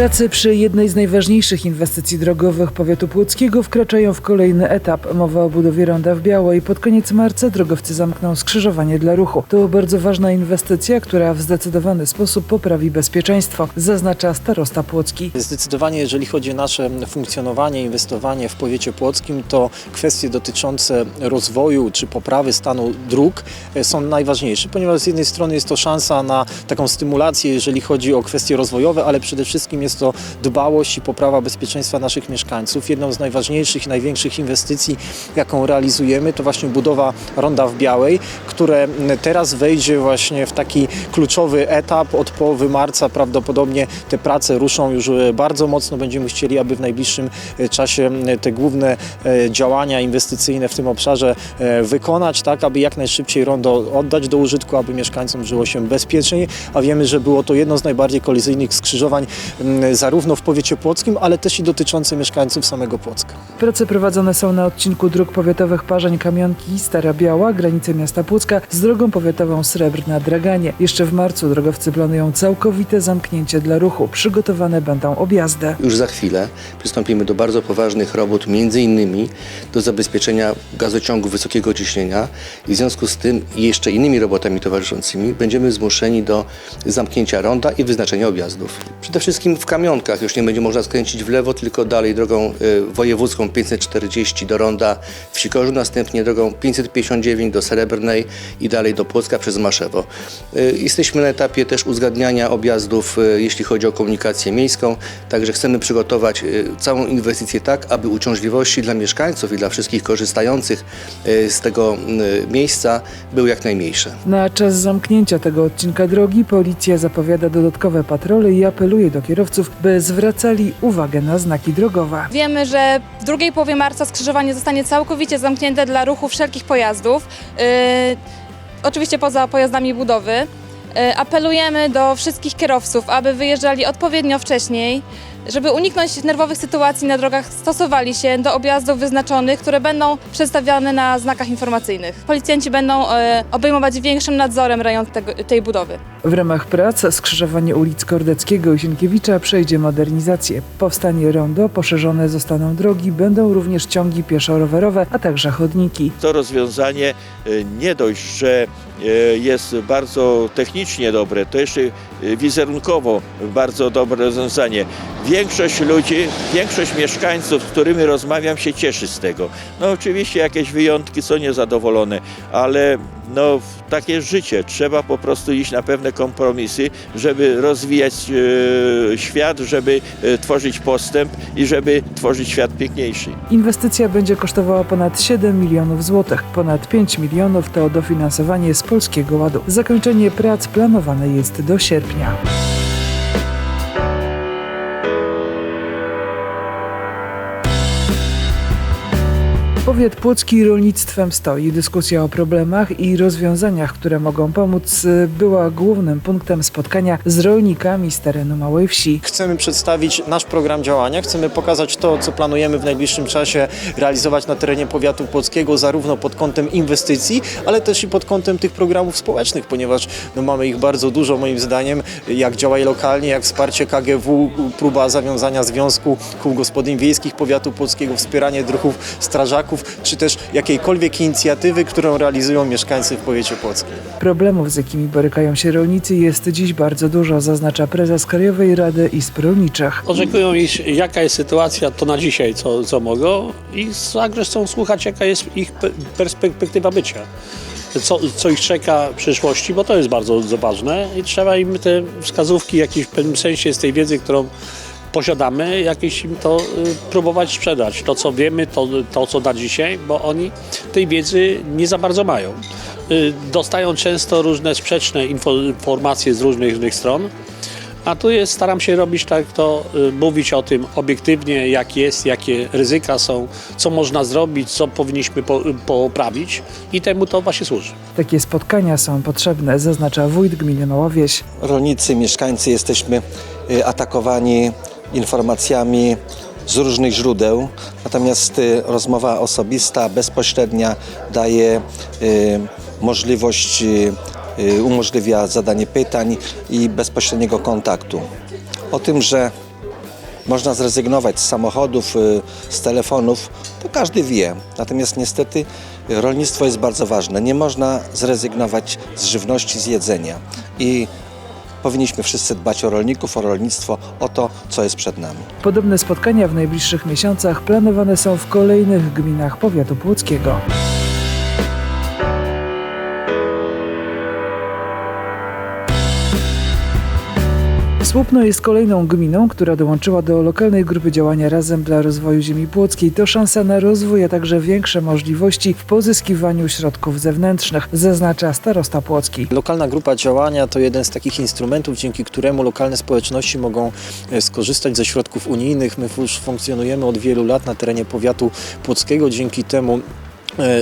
Prace przy jednej z najważniejszych inwestycji drogowych powiatu płockiego wkraczają w kolejny etap. Mowa o budowie ronda w Białej. Pod koniec marca drogowcy zamkną skrzyżowanie dla ruchu. To bardzo ważna inwestycja, która w zdecydowany sposób poprawi bezpieczeństwo, zaznacza starosta płocki. Zdecydowanie, jeżeli chodzi o nasze funkcjonowanie, inwestowanie w powiecie płockim, to kwestie dotyczące rozwoju czy poprawy stanu dróg e, są najważniejsze, ponieważ z jednej strony jest to szansa na taką stymulację, jeżeli chodzi o kwestie rozwojowe, ale przede wszystkim jest to dbałość i poprawa bezpieczeństwa naszych mieszkańców. Jedną z najważniejszych i największych inwestycji, jaką realizujemy, to właśnie budowa ronda w Białej, które teraz wejdzie właśnie w taki kluczowy etap. Od połowy marca prawdopodobnie te prace ruszą już e, bardzo mocno. Będziemy chcieli, aby w najbliższym e, czasie e, te główne działania inwestycyjne w tym obszarze wykonać, tak aby jak najszybciej rondo oddać do użytku, aby mieszkańcom żyło się bezpieczniej, a wiemy, że było to jedno z najbardziej kolizyjnych skrzyżowań zarówno w powiecie płockim, ale też i dotyczące mieszkańców samego Płocka. Prace prowadzone są na odcinku dróg powiatowych Parzeń Kamionki Stara Biała, granice miasta Płocka z drogą powiatową Srebrna Draganie. Jeszcze w marcu drogowcy planują całkowite zamknięcie dla ruchu. Przygotowane będą objazdy. Już za chwilę przystąpimy do bardzo poważnych robót, między innymi do zabezpieczenia gazociągu wysokiego ciśnienia i w związku z tym i jeszcze innymi robotami towarzyszącymi będziemy zmuszeni do zamknięcia ronda i wyznaczenia objazdów. Przede wszystkim w kamionkach już nie będzie można skręcić w lewo, tylko dalej drogą y, wojewódzką 540 do ronda w Sikorzu, następnie drogą 559 do Srebrnej i dalej do Płocka przez Maszewo. Y, Jesteśmy na etapie też uzgadniania objazdów, y, jeśli chodzi o komunikację miejską, także chcemy przygotować całą inwestycję tak, aby uciążliwości dla mieszkańców i dla wszystkich korzystających z tego miejsca były jak najmniejsze. Na czas zamknięcia tego odcinka drogi policja zapowiada dodatkowe patrole i apeluje do kierowców, by zwracali uwagę na znaki drogowe. Wiemy, że w drugiej połowie marca skrzyżowanie zostanie całkowicie zamknięte dla ruchu wszelkich pojazdów, yy, oczywiście poza pojazdami budowy. Yy, apelujemy do wszystkich kierowców, aby wyjeżdżali odpowiednio wcześniej, żeby uniknąć nerwowych sytuacji na drogach, stosowali się do objazdów wyznaczonych, które będą przedstawiane na znakach informacyjnych. Policjanci będą yy, obejmować większym nadzorem rejon tego, tej budowy. W ramach prac skrzyżowanie ulic Kordeckiego i Sienkiewicza przejdzie modernizację. Powstanie rondo, poszerzone zostaną drogi, będą również ciągi pieszo-rowerowe, a także chodniki. To rozwiązanie y, nie dość, że y, jest bardzo technicznie dobre, to jeszcze wizerunkowo bardzo dobre rozwiązanie. Większość ludzi, większość mieszkańców, z którymi rozmawiam, się cieszy z tego. No oczywiście jakieś wyjątki są niezadowolone, ale no takie życie. Trzeba po prostu iść na pewne kompromisy, żeby rozwijać e, świat, żeby e, tworzyć postęp i żeby tworzyć świat piękniejszy. Inwestycja będzie kosztowała ponad 7 milionów złotych. Ponad 5 milionów to dofinansowanie z Polskiego Ładu. Zakończenie prac planowane jest do sierpnia. Powiat płocki rolnictwem stoi. Dyskusja o problemach i rozwiązaniach, które mogą pomóc, y, była głównym punktem spotkania z rolnikami z terenu Małej Wsi. Chcemy przedstawić nasz program działania, chcemy pokazać to, co planujemy w najbliższym czasie realizować na terenie powiatu płockiego, zarówno pod kątem inwestycji, ale też i pod kątem tych programów społecznych, ponieważ no, mamy ich bardzo dużo moim zdaniem, jak działaj lokalnie, jak wsparcie KGW, próba zawiązania Związku Kół Gospodyń Wiejskich Powiatu Płockiego, wspieranie druhów strażaków, czy też jakiejkolwiek inicjatywy, którą realizują mieszkańcy w powiecie płockim. Problemów, z jakimi borykają się rolnicy, jest dziś bardzo dużo, zaznacza prezes Krajowej Rady Izb Rolniczych. Oczekują, iż jaka jest sytuacja, to na dzisiaj, co, co mogą i także chcą słuchać, jaka jest ich pe- perspektywa bycia. Co, co ich czeka w przyszłości, bo to jest bardzo ważne i trzeba im te wskazówki jakieś w pewnym sensie z tej wiedzy, którą posiadamy, jakieś im to y, próbować sprzedać. To, co wiemy, to, to co na dzisiaj, bo oni tej wiedzy nie za bardzo mają. Y, Dostają często różne sprzeczne info- informacje z różnych, różnych stron. A tu jest, staram się robić tak, to y, mówić o tym obiektywnie, jak jest, jakie ryzyka są, co można zrobić, co powinniśmy po, poprawić i temu to właśnie służy. Takie spotkania są potrzebne, zaznacza wójt gminy Mała Wieś. rolnicy, mieszkańcy jesteśmy atakowani informacjami z różnych źródeł, natomiast y, rozmowa osobista, bezpośrednia daje y, możliwość, y, umożliwia zadanie pytań i bezpośredniego kontaktu. O tym, że można zrezygnować z samochodów, z telefonów, to każdy wie. Natomiast niestety rolnictwo jest bardzo ważne. Nie można zrezygnować z żywności, z jedzenia. I powinniśmy wszyscy dbać o rolników, o rolnictwo, o to, co jest przed nami. Podobne spotkania w najbliższych miesiącach planowane są w kolejnych gminach powiatu płockiego. Słupno jest kolejną gminą, która dołączyła do lokalnej grupy działania Razem dla rozwoju ziemi płockiej. To szansa na rozwój, a także większe możliwości w pozyskiwaniu środków zewnętrznych, zaznacza starosta płocki. Lokalna grupa działania to jeden z takich instrumentów, dzięki któremu lokalne społeczności mogą e, skorzystać ze środków unijnych. My już funkcjonujemy od wielu lat na terenie powiatu płockiego. Dzięki temu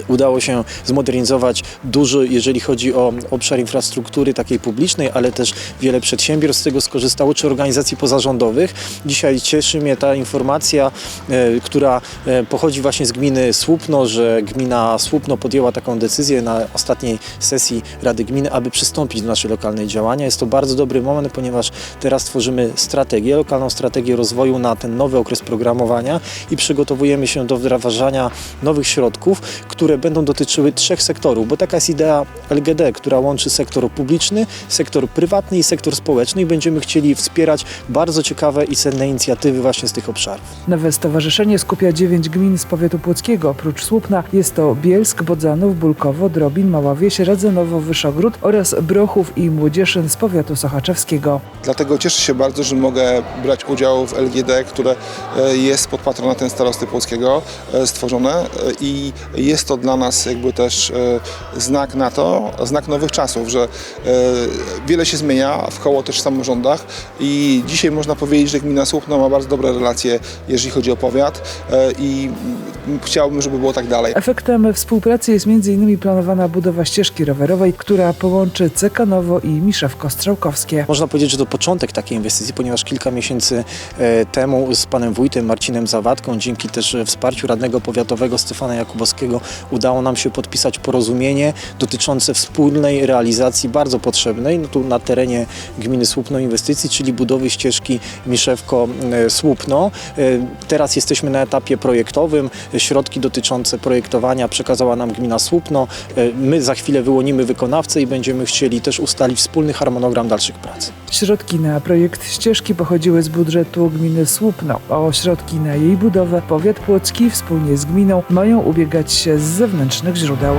udało się zmodernizować duży, jeżeli chodzi o obszar infrastruktury takiej publicznej, ale też wiele przedsiębiorstw z tego skorzystało, czy organizacji pozarządowych. Dzisiaj cieszy mnie ta informacja, e, która e, pochodzi właśnie z gminy Słupno, że gmina Słupno podjęła taką decyzję na ostatniej sesji Rady Gminy, aby przystąpić do naszej lokalnej działania. Jest to bardzo dobry moment, ponieważ teraz tworzymy strategię, lokalną strategię rozwoju na ten nowy okres programowania i przygotowujemy się do wdrażania nowych środków, które będą dotyczyły trzech sektorów, bo taka jest idea LGD, która łączy sektor publiczny, sektor prywatny i sektor społeczny i będziemy chcieli wspierać bardzo ciekawe i cenne inicjatywy właśnie z tych obszarów. Nowe stowarzyszenie skupia dziewięć gmin z powiatu płockiego. Oprócz Słupna jest to Bielsk, Bodzanów, Bulkowo, Drobin, Mała Wieś, Radzenowo, Wyszogród oraz Brochów i Młodzieszyn z powiatu sochaczewskiego. Dlatego cieszę się bardzo, że mogę brać udział w LGD, które e, jest pod patronatem starosty polskiego e, stworzone e, i jest to dla nas jakby też e, znak na to, znak nowych czasów, że e, wiele się zmienia w koło też w samorządach i dzisiaj można powiedzieć, że gmina Słupno ma bardzo dobre relacje, jeżeli chodzi o powiat e, i chciałbym, żeby było tak dalej. Efektem współpracy jest m.in. planowana budowa ścieżki rowerowej, która połączy Cekanowo i Miszewko-Strzałkowskie. Można powiedzieć, że to początek takiej inwestycji, ponieważ kilka miesięcy temu z panem wójtem Marcinem Zawadką, dzięki też wsparciu radnego powiatowego Stefana Jakubowskiego, udało nam się podpisać porozumienie dotyczące wspólnej realizacji bardzo potrzebnej no tu na terenie gminy Słupno inwestycji, czyli budowy ścieżki Miszewko-Słupno. E, Teraz jesteśmy na etapie projektowym. Środki dotyczące projektowania przekazała nam gmina Słupno. E, My za chwilę wyłonimy wykonawcę i będziemy chcieli też ustalić wspólny harmonogram dalszych prac. Środki na projekt ścieżki pochodziły z budżetu gminy Słupno. O środki na jej budowę powiat płocki wspólnie z gminą mają ubiegać się z zewnętrznych źródeł.